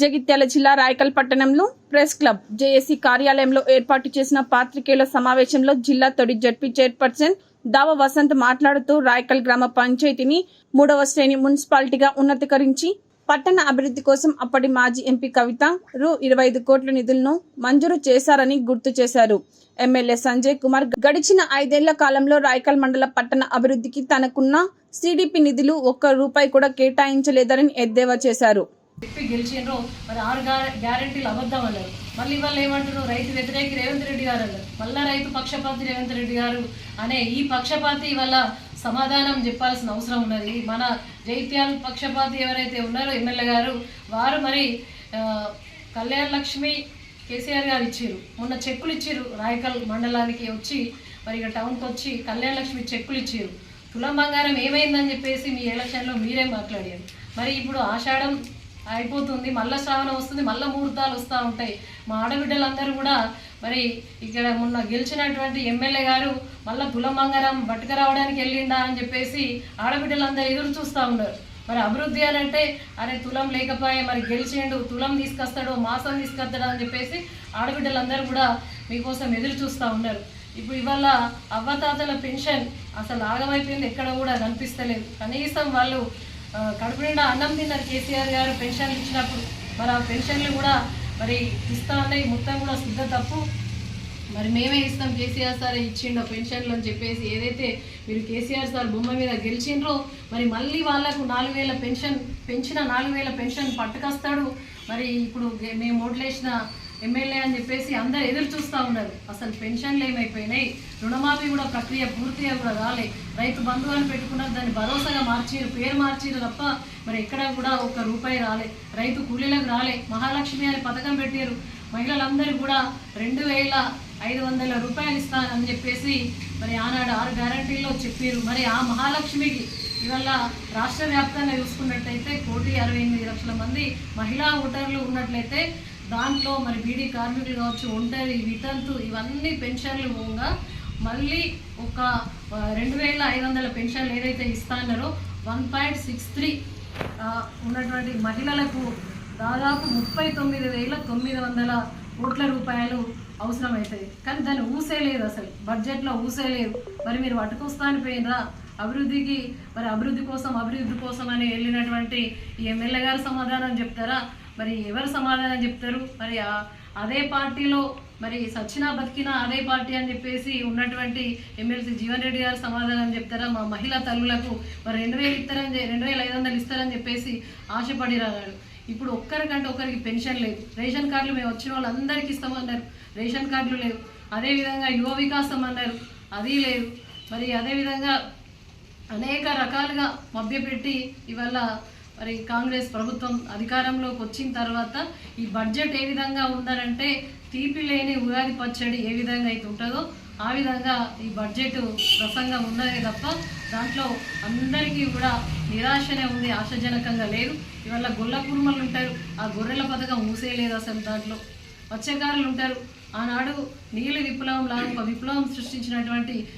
జగిత్యాల జిల్లా రాయకల్ పట్టణంలో press club JAC కార్యాలయంలో ఏర్పాటు చేసిన పాత్రికేయుల సమావేశంలో జిల్లా తొడి జడ్పీ చైర్పర్సన్ దావ వసంత్ మాట్లాడుతూ రాయకల్ గ్రామ పంచాయతీని మూడవ శ్రేణి మున్సిపాలిటీగా ఉన్నతీకరించి పట్టణ అభివృద్ధి కోసం అప్పటి మాజీ ఎంపీ కవిత రూ ఇరవై ఐదు కోట్ల నిధులను మంజూరు చేశారని గుర్తు చేశారు. ఎమ్మెల్యే సంజయ్ కుమార్ గడిచిన ఐదేళ్ళ కాలంలో రాయకల్ మండల పట్టణ అభివృద్ధికి తనకున్న సిడిపి నిధులు ఒక్క రూపాయి కూడా కేటాయించలేదని ఎద్దేవా చేశారు. చెప్పి గెలిచిండ్రు. మరి ఆరు గ్యార- గ్యారెంటీలు అబద్ధం అన్నారు. మళ్ళీ వాళ్ళు ఏమంటారు రైతు వ్యతిరేకి రేవంత్ రెడ్డి గారు అన్నారు. మళ్ళా రైతు పక్షపాతి రేవంత్ రెడ్డి గారు అనే ఈ పక్షపాతి వల్ల సమాధానం చెప్పాల్సిన అవసరం ఉన్నది. మన జైత్యాల పక్షపాతి ఎవరైతే ఉన్నారో ఎమ్మెల్యే గారు వారు మరి ఆ, కళ్యాణ లక్ష్మి కేసీఆర్ గారు ఇచ్చారు మొన్న చెక్కులు ఇచ్చారు రాయకల్ మండలానికి వచ్చి మరి ఇక టౌన్కి వచ్చి కళ్యాణ లక్ష్మి చెక్కులు ఇచ్చారు తులం బంగారం ఏమైందని చెప్పేసి మీ ఎలక్షన్లో మీరే మాట్లాడారు. మరి ఇప్పుడు ఆషాఢం అయిపోతుంది మళ్ళీ శ్రావణం వస్తుంది మళ్ళీ ముహూర్తాలు వస్తూ ఉంటాయి. మా ఆడబిడ్డలందరూ కూడా మరి ఇక్కడ మొన్న గెలిచినటువంటి ఎమ్మెల్యే గారు మళ్ళా తులం బట్టుక రావడానికి వెళ్ళిందా అని చెప్పేసి ఆడబిడ్డలందరూ ఎదురు చూస్తూ ఉన్నారు. మరి అభివృద్ధి అని అంటే అరే తులం లేకపోయే మరి గెలిచిండు తులం తీసుకొస్తాడు మాసం తీసుకొస్తాడు అని చెప్పేసి ఆడబిడ్డలందరూ కూడా మీకోసం ఎదురు చూస్తూ ఉన్నారు. ఇప్పుడు ఇవాళ అవ్వతాతల పెన్షన్ అసలు ఆగమైపోయింది ఎక్కడ కూడా కనిపిస్తలేదు. కనీసం వాళ్ళు కడుపు నిండా అన్నం తిన్నారు కేసీఆర్ గారు పెన్షన్లు ఇచ్చినప్పుడు. మరి ఆ పెన్షన్లు కూడా మరి ఇస్తా ఉన్నాయి. మొత్తం కూడా శుద్ధ తప్పు. మరి మేమే ఇస్తాం కేసీఆర్ సార్ ఇచ్చిండో పెన్షన్లు అని చెప్పేసి ఏదైతే మీరు కేసీఆర్ సార్ బొమ్మ మీద గెలిచిండ్రో మరి మళ్ళీ వాళ్ళకు నాలుగు వేల పెన్షన్ పెంచిన నాలుగు వేల పెన్షన్ పట్టుకొస్తాడు. మరి ఇప్పుడు మేము ఓట్లేసిన ఎమ్మెల్యే అని చెప్పేసి అందరు ఎదురు చూస్తూ ఉన్నారు. అసలు పెన్షన్లు ఏమైపోయినాయి? రుణమాఫీ కూడా ప్రక్రియ పూర్తిగా కూడా రాలే. రైతు బంధువు అని పెట్టుకున్నారు దాన్ని భరోసాగా మార్చిరు పేరు మార్చిరు తప్ప మరి ఎక్కడ కూడా ఒక్క రూపాయి రాలే. రైతు కూలీలకు రాలే. మహాలక్ష్మి అని పథకం పెట్టారు. మహిళలందరూ కూడా రెండు వేల ఐదు వందల రూపాయలు ఇస్తానని చెప్పేసి మరి ఆనాడు ఆరు గ్యారంటీల్లో చెప్పారు. మరి ఆ మహాలక్ష్మికి ఇవాళ రాష్ట్ర వ్యాప్తంగా చూసుకున్నట్టయితే కోటి అరవై ఎనిమిది లక్షల మంది మహిళా ఓటర్లు ఉన్నట్లయితే దాంట్లో మరి బీడీ కార్మికులు కావచ్చు ఒంటరి వితంతు ఇవన్నీ పెన్షన్లు పోగా మళ్ళీ ఒక రెండు వేల ఐదు వందల పెన్షన్లు ఏదైతే ఇస్తాన్నారో వన్ పాయింట్ సిక్స్ త్రీ ఉన్నటువంటి మహిళలకు దాదాపు ముప్పై తొమ్మిది వేల తొమ్మిది వందల కోట్ల రూపాయలు అవసరమవుతాయి కానీ దాన్ని ఊసే లేదు అసలు. బడ్జెట్లో ఊసే లేదు. మరి మీరు పట్టుకొస్తాను పోయినరా అభివృద్ధికి మరి అభివృద్ధి కోసం అభివృద్ధి కోసం అని వెళ్ళినటువంటి ఈ ఎమ్మెల్యే గారు సమాధానం చెప్తారా? మరి ఎవరు సమాధానం చెప్తారు? మరి అదే పార్టీలో మరి సచ్చినా బతికినా అదే పార్టీ అని చెప్పేసి ఉన్నటువంటి ఎమ్మెల్సీ జీవన్ రెడ్డి గారు సమాధానం చెప్తారా? మా మహిళా తల్లులకు మరి రెండు వేలు ఇస్తారని రెండు వేల ఐదు వందలు ఇస్తారని చెప్పేసి ఆశపడి రాగాడు ఇప్పుడు ఒక్కరికంటే ఒకరికి పెన్షన్ లేదు. రేషన్ కార్డులు మేము వచ్చిన వాళ్ళందరికీ ఇస్తామన్నారు. రేషన్ కార్డులు లేవు. అదేవిధంగా యువ వికాసం అన్నారు. అది లేదు. మరి అదేవిధంగా అనేక రకాలుగా మభ్యపెట్టి ఇవాళ మరి కాంగ్రెస్ ప్రభుత్వం అధికారంలోకి వచ్చిన తర్వాత ఈ బడ్జెట్ ఏ విధంగా ఉందనంటే తీపి లేని ఉగాది పచ్చడి ఏ విధంగా అయితే ఉంటుందో ఆ విధంగా ఈ బడ్జెట్ ప్రసంగం ఉన్నదే తప్ప దాంట్లో అందరికీ కూడా నిరాశనే ఉంది ఆశాజనకంగా లేదు. ఇవాళ గొల్ల కుర్మలు ఉంటారు ఆ గొర్రెల పథకం మూసేయలేదు అసలు దాంట్లో. మత్స్యకారులు ఉంటారు. ఆనాడు నీళ్ళ విప్లవం లాగా ఒక విప్లవం సృష్టించినటువంటి